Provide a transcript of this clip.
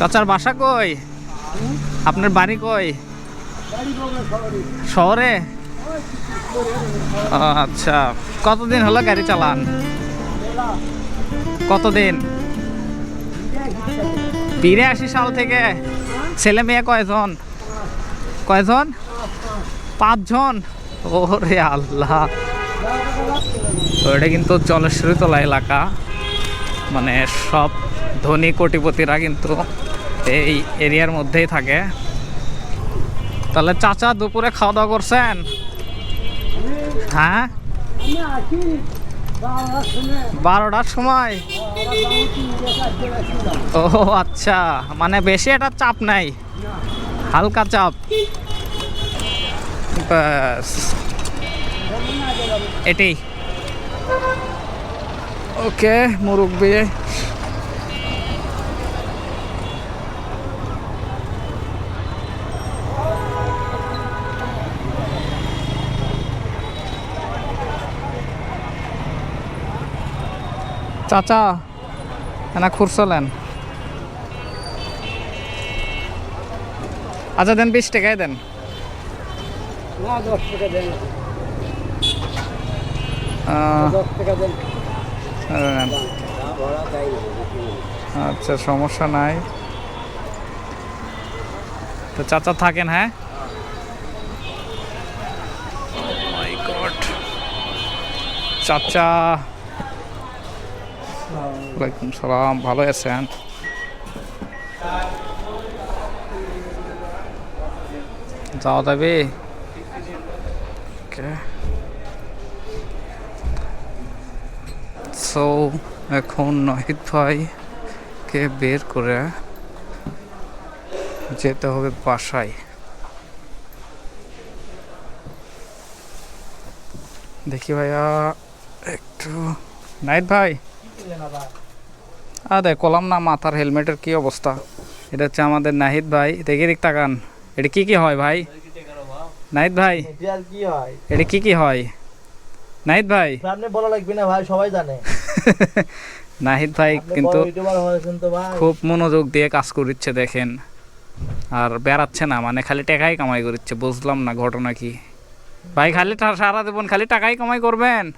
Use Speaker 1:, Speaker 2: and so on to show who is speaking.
Speaker 1: চাচার বাসা কই? আপনার বাড়ি কই? শহরে? আচ্ছা। কতদিন হলো গাড়ি চালান? কতদিন? বিরাশি সাল থেকে। ছেলে মেয়ে কয়জন? কয়জন? পাঁচজন? ওরে আল্লাহ। ওটা কিন্তু জলেশ্বরী তোলা এলাকা। মানে সব ধনী কোটিপতিরা কিন্তু এই এরিয়ার মধ্যেই থাকে। তাহলে চাচা দুপুরে খাওয়া দাওয়া করছেন? হ্যাঁ?
Speaker 2: বারোটার সময়?
Speaker 1: ও আচ্ছা। মানে বেশি একটা চাপ নাই? হালকা চাপ। ব্যাস। এটাই ওকে, মুরব্বী। চাচা এনা খুরসলেন আচ্ছা দেন বিশ টাকায় দেন। আচ্ছা সমস্যা নাই। তো চাচা থাকেন হ্যাঁ? চাচা ওয়ালাইকুম সালাম, ভালো আছেন? যাওয়া যাবে? সো এখন নহিদ ভাইকে বের করে যেতে হবে বাসায়। দেখি ভাইয়া, একটু নাইট ভাই? আরে কলাম না মাথার হেলমেটের কি অবস্থা? এটা হচ্ছে আমাদের নাহিদ ভাই। দেখে দিক তাকান এটা কি কি হয় ভাই? নাহিদ ভাই?
Speaker 2: হয়?
Speaker 1: এটা কি কি হয়? নাহিদ ভাই?
Speaker 2: আপনি বলা লাগবে না ভাই সবাই জানে।
Speaker 1: নাহিদ ভাই কিন্তু খুব মনোযোগ দিয়ে কাজ করিচ্ছে দেখেন। আর বেড়াচ্ছে না মানে খালি টাকাই কামাই করিচ্ছে বুঝলাম না ঘটনা কি। ভাই খালি সারা জীবন খালি টাকাই কামাই করবেন?